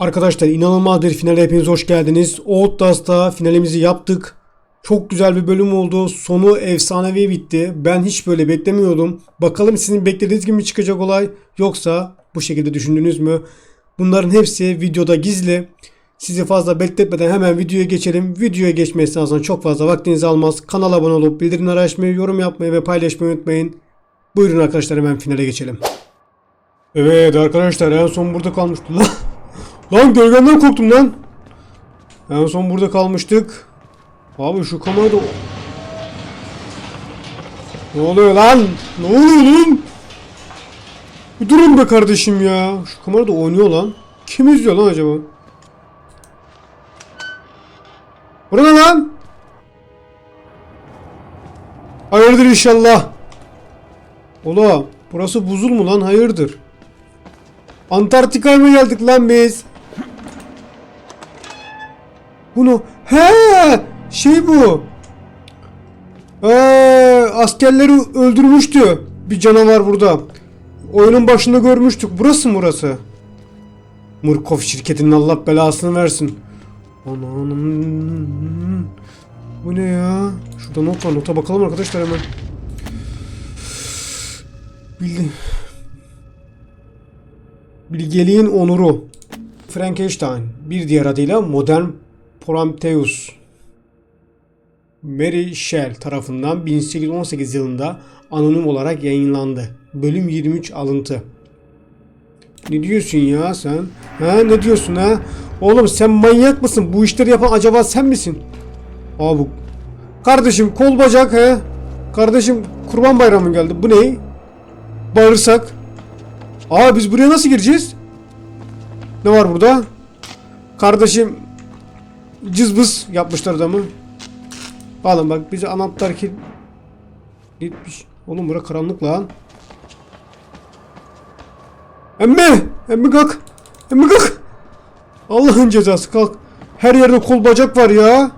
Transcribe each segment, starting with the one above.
Arkadaşlar inanılmaz bir finale hepiniz hoş geldiniz. Outlast'ta finalimizi yaptık. Çok güzel bir bölüm oldu. Sonu efsanevi bitti. Ben hiç böyle beklemiyordum. Bakalım sizin beklediğiniz gibi çıkacak olay yoksa bu şekilde düşündünüz mü? Bunların hepsi videoda gizli. Sizi fazla bekletmeden hemen videoya geçelim. Videoya geçme esnasında çok fazla vaktinizi almaz. Kanala abone olup bildirimleri açmayı, yorum yapmayı ve paylaşmayı unutmayın. Buyurun arkadaşlar hemen finale geçelim. Evet arkadaşlar en son burada kalmıştı. Lan, gölgenden korktum lan. En son burada kalmıştık. Abi şu kamerada... Ne oluyor lan? Ne oluyor lan? Bir durun be kardeşim ya. Şu kamerada oynuyor lan. Kim izliyor lan acaba? Bura ne lan? Hayırdır inşallah. Ola burası buzul mu lan hayırdır? Antarktika'ya mı geldik lan biz? Bunu he şey bu. Ee, askerleri öldürmüştü bir canavar burada. Oyunun başında görmüştük. Burası mı burası? Murkov şirketinin Allah belasını versin. Anam. Bu ne ya? Şurada not var. Nota bakalım arkadaşlar hemen. Bildi. Bilgeliğin onuru. Frankenstein. Bir diğer adıyla modern Prometheus. Mary Shell tarafından 1818 yılında anonim olarak yayınlandı. Bölüm 23 alıntı. Ne diyorsun ya sen? Ha ne diyorsun ha? Oğlum sen manyak mısın? Bu işleri yapan acaba sen misin? Aa bu. Kardeşim kol bacak he. Kardeşim kurban bayramı geldi. Bu ne? Bağırsak. Aa biz buraya nasıl gireceğiz? Ne var burada? Kardeşim cızbız yapmışlar adamı. Alın bak bize anahtar ki gitmiş. Oğlum bura karanlık lan. Emmi! Emmi kalk! Emmi kalk! Allah'ın cezası kalk. Her yerde kol bacak var ya.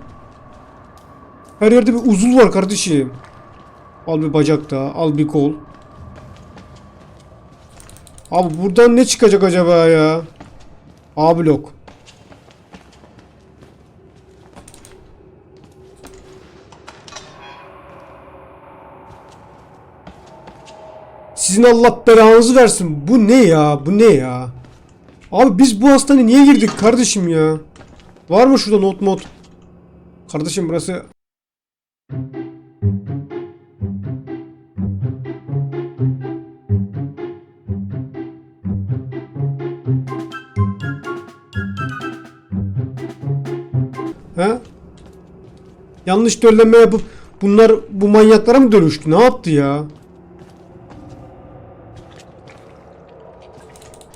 Her yerde bir uzul var kardeşim. Al bir bacak daha, al bir kol. Abi buradan ne çıkacak acaba ya? A blok. Sizin Allah belanızı versin. Bu ne ya? Bu ne ya? Abi biz bu hastaneye niye girdik kardeşim ya? Var mı şurada not mod? Kardeşim burası He? Yanlış döllenme yapıp bunlar bu manyaklara mı dönüştü? Ne yaptı ya?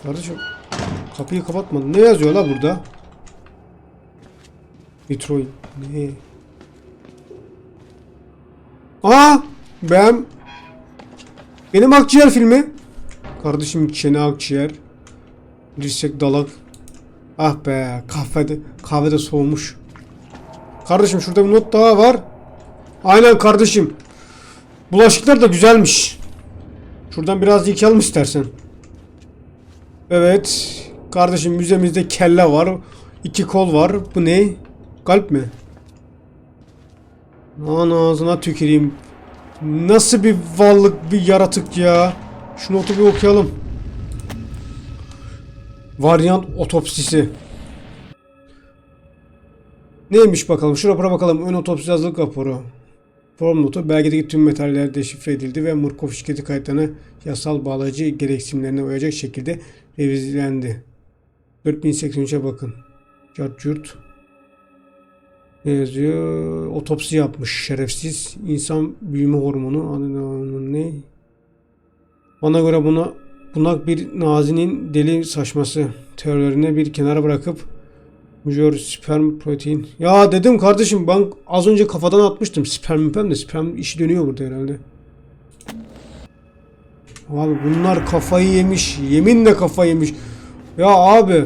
Kardeşim kapıyı kapatmadın. Ne yazıyor la burada? Detroit. Ne? Aa! Ben benim akciğer filmi. Kardeşim çene akciğer. Dirsek dalak. Ah be kahvede kahvede soğumuş. Kardeşim şurada bir not daha var. Aynen kardeşim. Bulaşıklar da güzelmiş. Şuradan biraz yıkayalım istersen. Evet. Kardeşim müzemizde kelle var. iki kol var. Bu ne? Kalp mi? Lan ağzına tüküreyim. Nasıl bir varlık bir yaratık ya. Şu notu bir okuyalım. Varyant otopsisi. Neymiş bakalım? Şu rapora bakalım. Ön otopsi hazırlık raporu. Form notu belgedeki tüm metaller deşifre edildi ve Murkoff şirketi kayıtlarına yasal bağlayıcı gereksinimlerine uyacak şekilde revizilendi. 4083'e bakın. Cartcurt. Ne yazıyor? Otopsi yapmış şerefsiz. İnsan büyüme hormonu. Adı ne? Bana göre buna bunak bir nazinin deli saçması teorilerini bir kenara bırakıp Major sperm protein. Ya dedim kardeşim ben az önce kafadan atmıştım. Sperm de sperm işi dönüyor burada herhalde. Abi bunlar kafayı yemiş. Yeminle kafayı yemiş. Ya abi.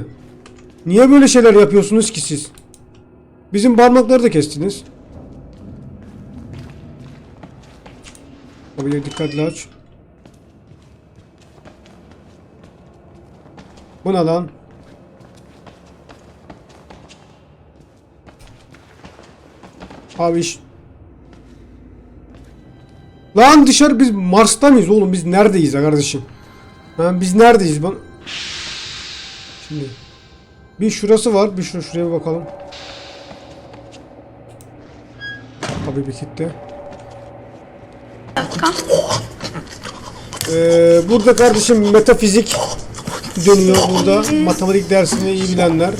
Niye böyle şeyler yapıyorsunuz ki siz? Bizim parmakları da kestiniz. Kapıyı dikkatli aç. Bu ne lan? Abi iş... Lan dışarı biz Mars'ta mıyız oğlum? Biz neredeyiz ya kardeşim? Ha, biz neredeyiz? Ben... Şimdi... Bir şurası var. Bir şur şuraya bir bakalım. Tabii bir kitle. Ee, burada kardeşim metafizik dönüyor burada. Matematik dersini iyi bilenler.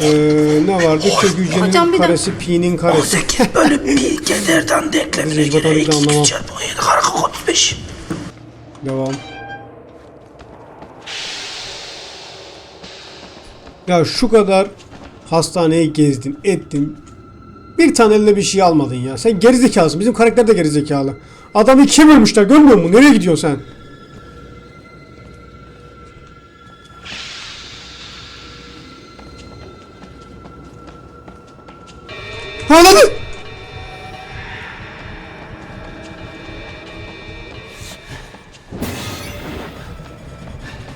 Ee, ne vardı? Kök hücrenin karesi, pi'nin karesi. 8 bölü pi gezerden denklemine Biz matematikte 2 anlamam. çarpı 17 kare 35. Devam. Ya şu kadar hastaneyi gezdin, ettin. Bir tane eline bir şey almadın ya. Sen gerizekalısın. Bizim karakter de gerizekalı. Adamı ikiye bölmüşler. Görmüyor musun? Nereye gidiyorsun sen? Anladın?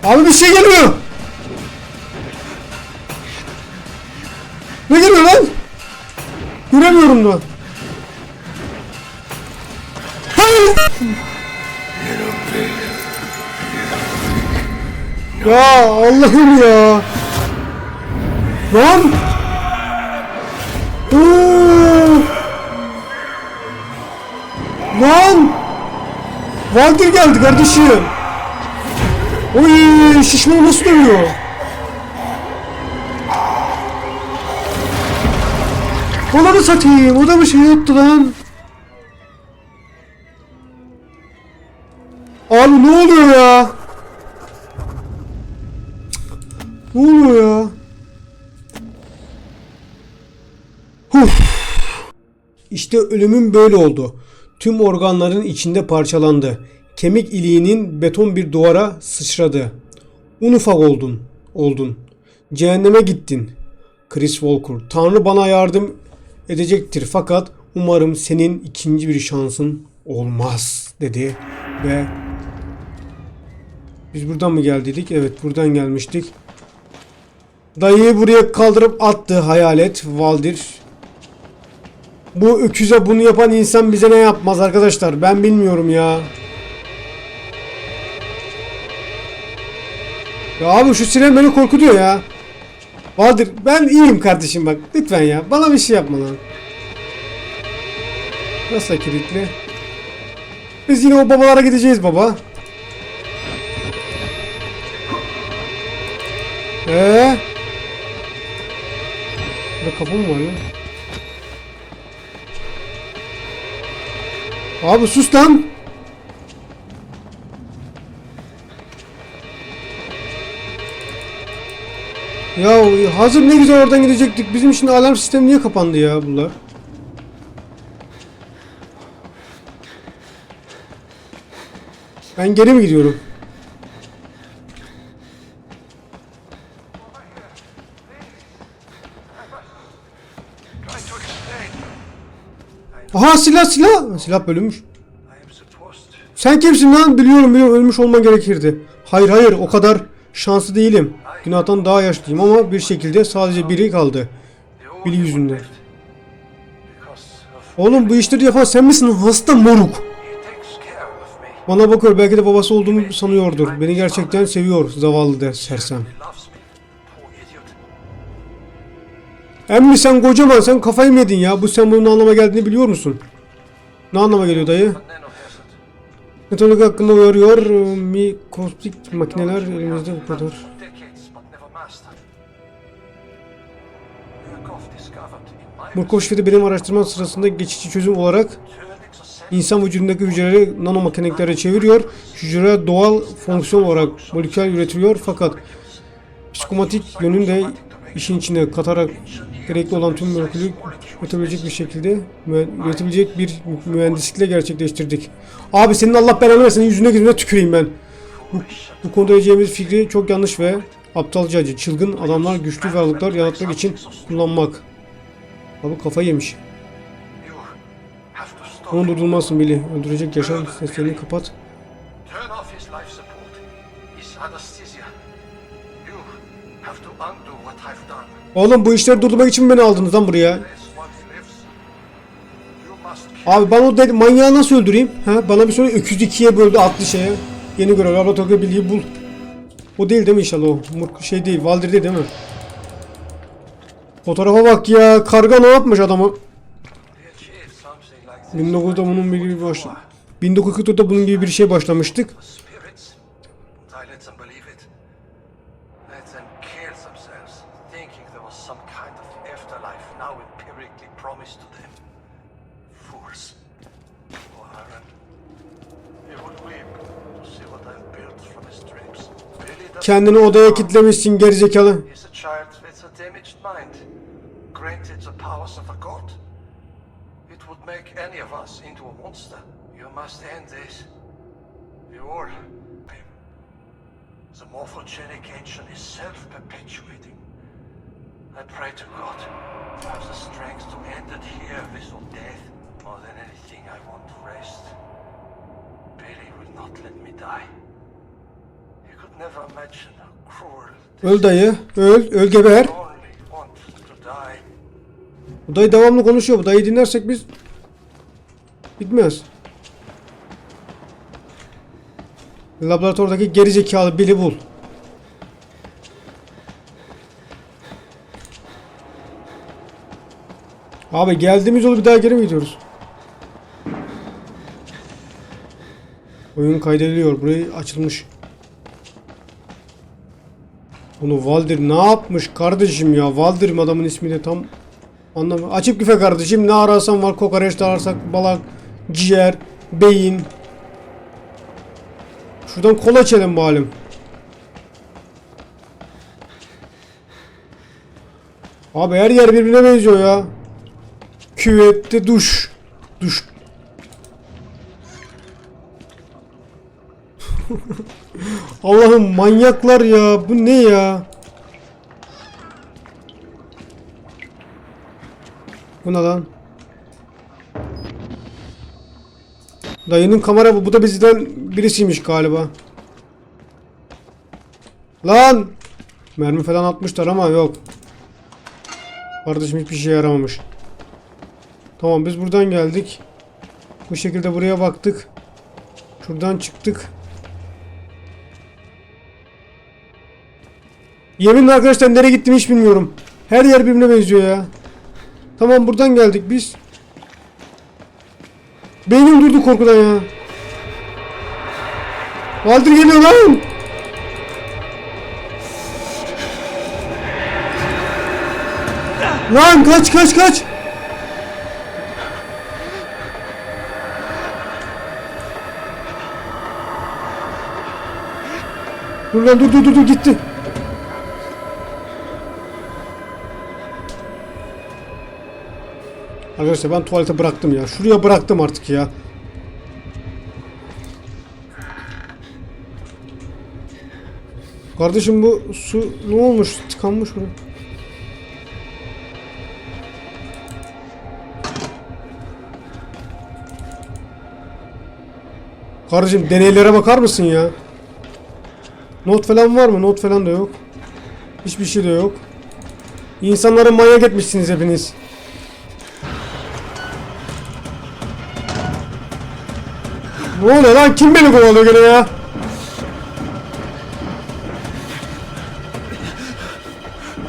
Abi bir şey geliyor. Ne geliyor lan? Göremiyorum da. Hayır. Ya Allah'ım ya. Lan. Oo. Lan. Valdir geldi kardeşim. Oy şişman nasıl dövüyor? Olanı satayım. O da bir şey yaptı lan. Abi ne oluyor ya? Ne oluyor ya? Huf. İşte ölümün böyle oldu. Tüm organların içinde parçalandı. Kemik iliğinin beton bir duvara sıçradı. Un ufak oldun. Oldun. Cehenneme gittin. Chris Walker. Tanrı bana yardım edecektir fakat umarım senin ikinci bir şansın olmaz dedi ve biz buradan mı geldiydik? Evet buradan gelmiştik. Dayıyı buraya kaldırıp attı hayalet Valdir. Bu öküze bunu yapan insan bize ne yapmaz arkadaşlar? Ben bilmiyorum ya. Ya abi şu siren beni korkutuyor ya. Valdir ben iyiyim kardeşim bak. Lütfen ya. Bana bir şey yapma lan. Nasıl kilitli? Biz yine o babalara gideceğiz baba. Ee? Burada kapı mı var lan? Abi sus lan. Ya hazır ne güzel oradan gidecektik. Bizim şimdi alarm sistemi niye kapandı ya bunlar? Ben geri mi gidiyorum? Aha silah silah. Silah bölünmüş. Sen kimsin lan? Biliyorum biliyorum ölmüş olman gerekirdi. Hayır hayır o kadar şanslı değilim. Günahtan daha yaşlıyım ama bir şekilde sadece biri kaldı. Biri yüzünden. Oğlum bu işleri yapan sen misin? Hasta moruk. Bana bakıyor belki de babası olduğumu sanıyordur. Beni gerçekten seviyor zavallı der sersem. Emmi sen kocaman sen kafayı mı yedin ya? Bu sen bunun ne anlama geldiğini biliyor musun? Ne anlama geliyor dayı? Metodik hakkında uyarıyor. Mikroskopik makineler elimizde bu kadar. Şifrede benim araştırma sırasında geçici çözüm olarak insan vücudundaki hücreleri nanomakineliklere çeviriyor. Hücreler doğal fonksiyon olarak moleküler üretiliyor fakat psikomatik yönünde işin içine katarak gerekli olan tüm molekülü üretebilecek bir şekilde üretebilecek bir mühendislikle gerçekleştirdik. Abi senin Allah belanı versin yüzüne gözüne tüküreyim ben. Bu, bu konuda yiyeceğimiz fikri çok yanlış ve aptalca acı. Çılgın adamlar güçlü varlıklar yaratmak için kullanmak. Abi kafayı yemiş. Onu durdurmazsın Billy. Öldürecek yaşam seslerini kapat. Oğlum bu işleri durdurmak için mi beni aldınız lan buraya? Abi ben o dedi, manyağı nasıl öldüreyim? Ha? Bana bir söyle öküz ikiye böldü attı şeye. Yeni görev laboratuvar bilgiyi bul. O değil değil mi inşallah o? Murk şey değil. Valdir değil değil mi? Fotoğrafa bak ya. Karga ne yapmış adamı? We achieved something like this 19'da bunun bir before. baş... 1944'te bunun gibi bir şey başlamıştık. End this. You all. The morphogenic engine is self-perpetuating. I pray to God to have the strength to end it here with your death. More than anything, I want rest. Billy will not let me die. Öl dayı. Öl. Öl geber. Bu dayı devamlı konuşuyor. Bu dayıyı dinlersek biz... Bitmez. Laboratuvardaki gerizekalı Bill'i bul. Abi geldiğimiz yolu bir daha geri mi gidiyoruz? Oyun kaydediliyor. Burayı açılmış. Bunu Valdir ne yapmış kardeşim ya? Valdir mi adamın ismi de tam anlamı. Açık büfe kardeşim. Ne ararsan var. Kokoreç de ararsak balak, ciğer, beyin. Şuradan kola içelim bakalım. Abi her yer birbirine benziyor ya. Küvette duş. Duş. Allah'ım manyaklar ya. Bu ne ya? Bu ne lan? Dayının kamera bu. Bu da bizden birisiymiş galiba. Lan! Mermi falan atmışlar ama yok. Kardeşim hiçbir şey yaramamış. Tamam biz buradan geldik. Bu şekilde buraya baktık. Şuradan çıktık. Yeminle arkadaşlar nereye gittim hiç bilmiyorum. Her yer birbirine benziyor ya. Tamam buradan geldik biz. Beynim durdu korkudan ya. Walter geliyor lan. Lan kaç kaç kaç. Dur lan dur dur dur dur gitti. Arkadaşlar ben tuvalete bıraktım ya. Şuraya bıraktım artık ya. Kardeşim bu su ne olmuş? Tıkanmış buraya. Kardeşim deneylere bakar mısın ya? Not falan var mı? Not falan da yok. Hiçbir şey de yok. İnsanları manyak etmişsiniz hepiniz. Ne oluyor lan? Kim beni kovalıyor gene ya?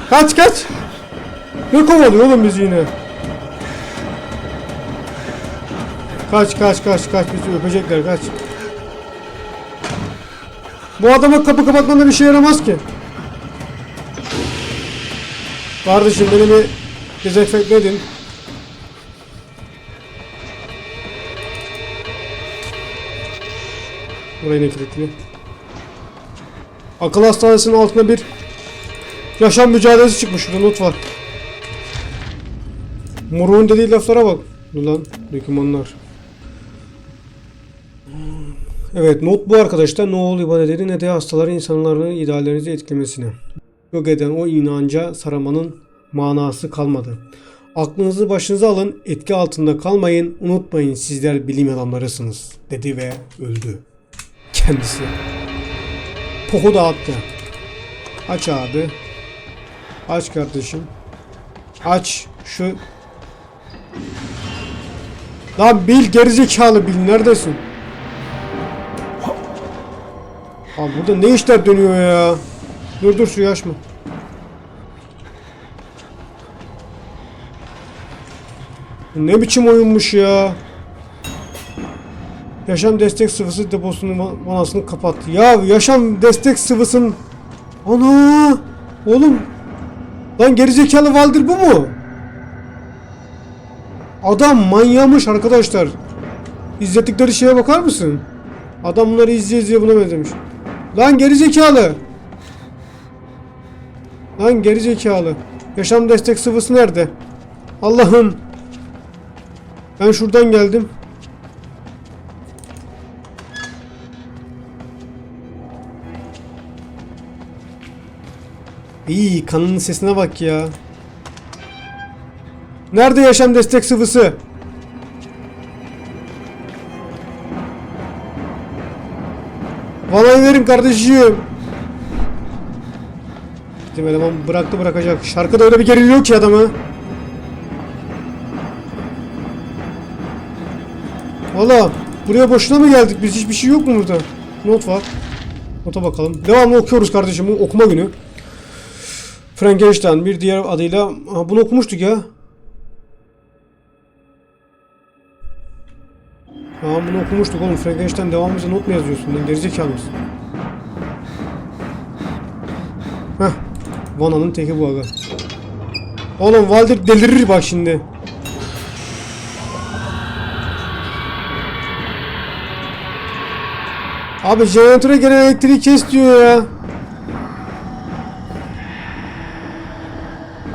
Kaç kaç. Ne kovalıyor oğlum bizi yine? Kaç kaç kaç kaç bizi öpecekler kaç. Bu adama kapı kapatmanda bir şey yaramaz ki. Kardeşim beni bir dezenfekte edin. Burayı ne kilitli? Akıl hastanesinin altında bir yaşam mücadelesi çıkmış. Şurada not var. Moruğun dediği laflara bak. Dur lan dokümanlar. Evet not bu arkadaşlar. Ne oluyor ibadetleri ne de hastaların insanların ideallerinizi etkilemesine. Yok eden o inanca saramanın manası kalmadı. Aklınızı başınıza alın, etki altında kalmayın, unutmayın sizler bilim adamlarısınız dedi ve öldü. Kendisi. Poku dağıttı. Aç abi. Aç kardeşim. Aç şu Lan Bil gerizekalı Bil neredesin? Abi burada ne işler dönüyor ya? Dur dur suyu açma. Ne biçim oyunmuş ya? Yaşam destek sıvısı deposunun va- vanasını kapat. Ya yaşam destek sıvısının... Ana! Oğlum! Lan gerizekalı Valdir bu mu? Adam manyamış arkadaşlar. İzlettikleri şeye bakar mısın? Adam bunları izleye izleye buna benzemiş. Lan gerizekalı! Lan gerizekalı. Yaşam destek sıvısı nerede? Allah'ım. Ben şuradan geldim. İyi kanının sesine bak ya. Nerede yaşam destek sıvısı? Vallahi verin kardeşim. Bizim eleman bıraktı bırakacak. Şarkıda öyle bir geriliyor ki adamı. Valla buraya boşuna mı geldik? Biz hiçbir şey yok mu burada? Not var. Nota bakalım. Devamlı okuyoruz kardeşim. Bu okuma günü. Frankenstein bir diğer adıyla Aha, bunu okumuştuk ya. Tamam bunu okumuştuk oğlum. Frankenstein devamımıza not mu yazıyorsun lan? Gerizekalı mısın? Heh. Vana'nın teki bu aga. Oğlum Valdir delirir bak şimdi. Abi jeneratöre gelen elektriği kes diyor ya.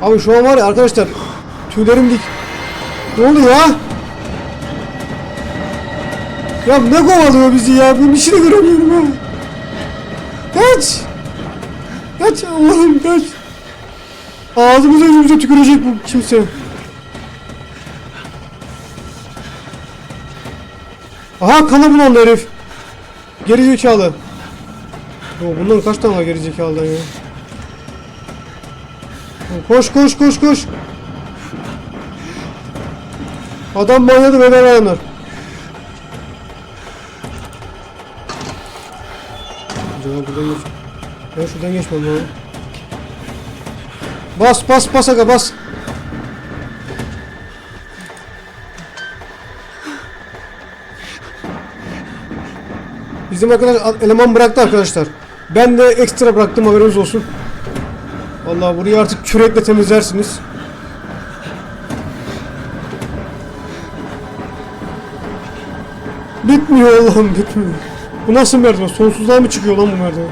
Abi şu an var ya arkadaşlar tüylerim dik. Ne oluyor ya? Ya ne kovalıyor bizi ya? Bir şey de göremiyorum ya. Kaç! Kaç Allah'ım kaç! Ağzımıza yüzümüze tükürecek bu kimse. Aha kana bulandı herif. Geri zekalı. Yo, bundan kaç tane var geri zekalıdan ya? Koş koş koş koş. Adam manyadı beden ayanlar. Acaba buradan geç. Ben şuradan geçmem lazım. Bas bas bas aga bas. Bizim arkadaş eleman bıraktı arkadaşlar. Ben de ekstra bıraktım haberiniz olsun. Vallahi burayı artık kürekle temizlersiniz. Bitmiyor Allah'ım bitmiyor. Bu nasıl merdiven? Sonsuzluğa mı çıkıyor lan bu merdiven?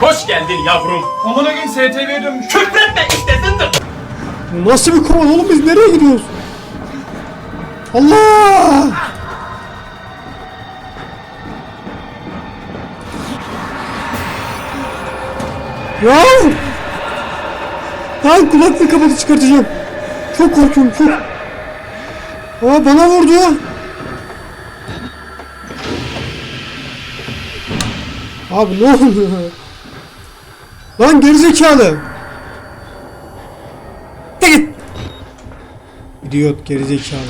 Hoş geldin yavrum. Amına gün STV'ye dönmüş. Küfretme istesindir. Bu nasıl bir kovan oğlum biz nereye gidiyoruz? Allah! Ya! Lan kulaklığı kapatıp çıkartacağım. Çok korkuyorum çok. Aa bana vurdu. Abi ne oldu? Lan gerizekalı. Git. İdiot gerizekalı.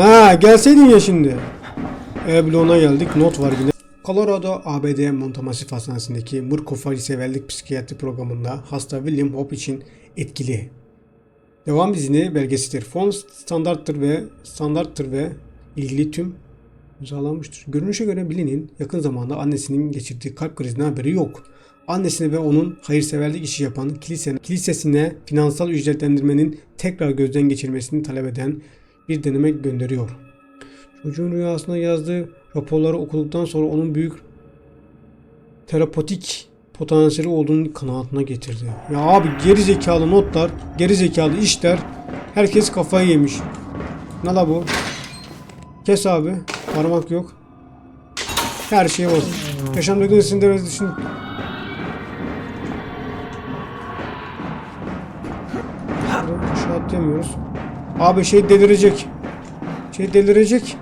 Ha gelseydin ya şimdi. E geldik. Not var yine. Colorado ABD Montamassif Hastanesi'ndeki Murkoff severlik psikiyatri programında hasta William Hope için etkili. Devam izni belgesidir. Fon standarttır ve standarttır ve ilgili tüm imzalanmıştır. Görünüşe göre Billy'nin yakın zamanda annesinin geçirdiği kalp krizine haberi yok. Annesine ve onun hayırseverlik işi yapan kilise, kilisesine finansal ücretlendirmenin tekrar gözden geçirmesini talep eden bir deneme gönderiyor. Çocuğun rüyasında yazdığı raporları okuduktan sonra onun büyük terapotik potansiyeli olduğunu kanaatine getirdi. Ya abi geri zekalı notlar, geri zekalı işler, herkes kafayı yemiş. Ne la bu? Kes abi. Parmak yok. Her şeye bas. Yaşam döngüsünde ve düşün. Aşağı atlayamıyoruz. Abi şey delirecek. Şey delirecek.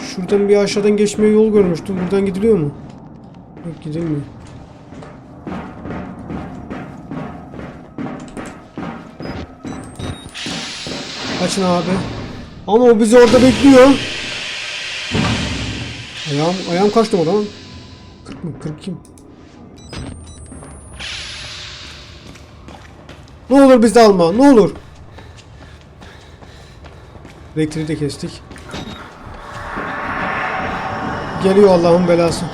Şuradan bir aşağıdan geçmeye yol görmüştüm. Buradan gidiliyor mu? Yok gidilmiyor. Açın abi. Ama o bizi orada bekliyor. Ayağım, ayağım kaçtı oradan. 40 mı? 40 kim? Ne olur bizi alma. Ne olur. Elektriği de kestik. Geliyor Allah'ın belası.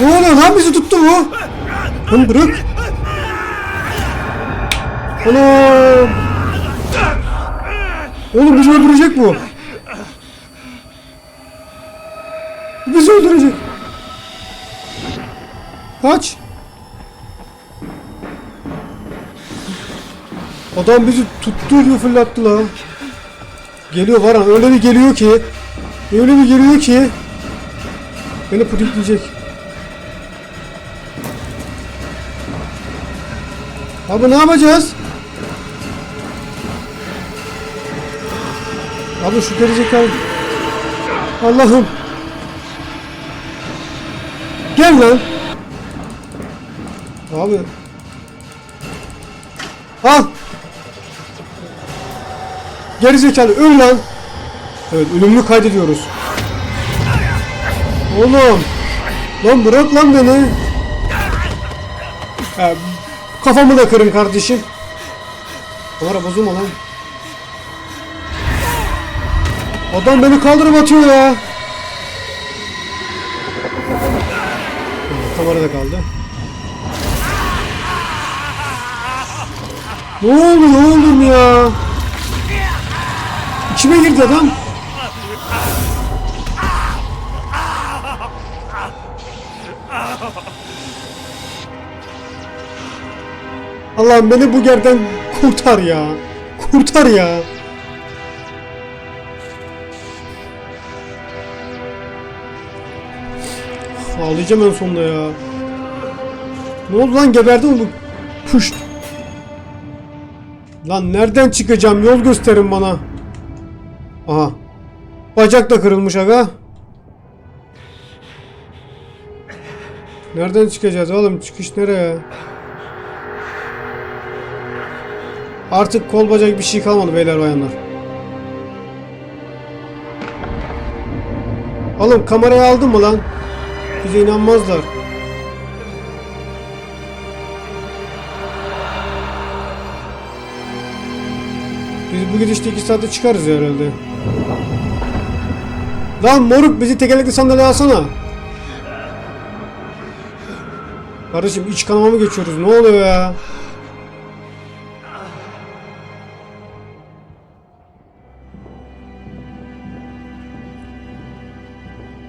Ne oluyor lan bizi tuttu bu? Lan bırak. Anam. Oğlum bizi öldürecek bu. Bizi öldürecek. Kaç. Adam bizi tuttuğu gibi fırlattı lan. Geliyor Varan öyle bir geliyor ki. Öyle bir geliyor ki. Beni pudikleyecek. Abi ne yapacağız? Abi şu gerizekalı. Allah'ım. Gel lan. Abi. Al. Gerizekalı öl lan. Evet ölümlü kaydediyoruz. Oğlum. Lan bırak lan beni. Ha, kafamı da kırın kardeşim. Kamera bozulma lan. Adam beni kaldırıp atıyor ya. Kamera da kaldı. Ne oluyor oğlum ya? İçime girdi adam. Allah'ım beni bu yerden kurtar ya. Kurtar ya. Ağlayacağım en sonunda ya. Ne oldu lan geberdi mi bu? Puşt. Lan nereden çıkacağım? Yol gösterin bana. Aha. Bacak da kırılmış aga. Nereden çıkacağız oğlum? Çıkış nereye? Artık kol bacak bir şey kalmadı beyler bayanlar. Oğlum kamerayı aldın mı lan? Bize inanmazlar. Biz bu gidişte 2 saatte çıkarız ya herhalde. Lan moruk bizi tekerlekli sandalye alsana. Kardeşim iç kanama mı geçiyoruz? Ne oluyor ya?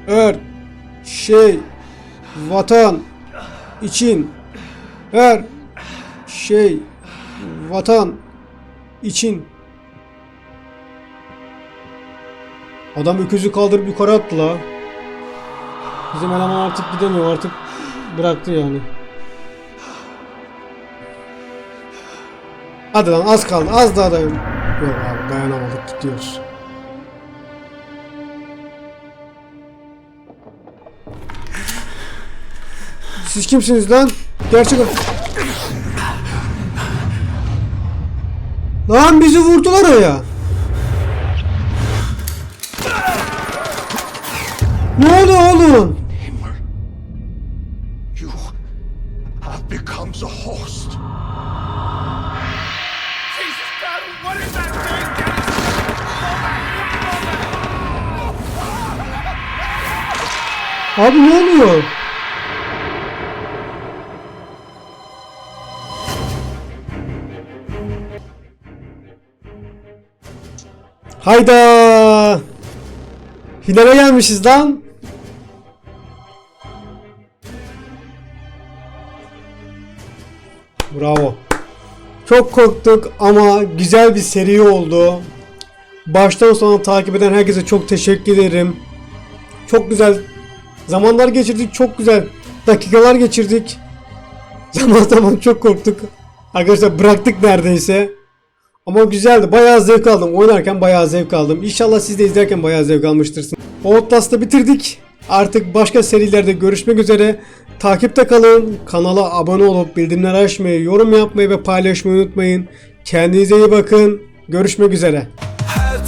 Er şey vatan için her şey vatan için Adam öküzü kaldırıp yukarı attı la. Bizim eleman artık gidemiyor artık bıraktı yani. Hadi lan az kaldı az daha dayan. Yok abi dayanamadık gidiyoruz. Siz kimsiniz lan? Gerçek... Lan bizi vurdular ya. Ne oldu oğlum? You have become the host. Jesus God, what is that thing? Abi ne oluyor? Hayda! Finale gelmişiz lan. Bravo. Çok korktuk ama güzel bir seri oldu. Baştan sona takip eden herkese çok teşekkür ederim. Çok güzel zamanlar geçirdik, çok güzel dakikalar geçirdik. Zaman zaman çok korktuk. Arkadaşlar bıraktık neredeyse. Ama güzeldi. Bayağı zevk aldım. Oynarken bayağı zevk aldım. İnşallah siz de izlerken bayağı zevk almıştırsınız. Outlast'ı bitirdik. Artık başka serilerde görüşmek üzere. Takipte kalın. Kanala abone olup bildirimleri açmayı, yorum yapmayı ve paylaşmayı unutmayın. Kendinize iyi bakın. Görüşmek üzere. Her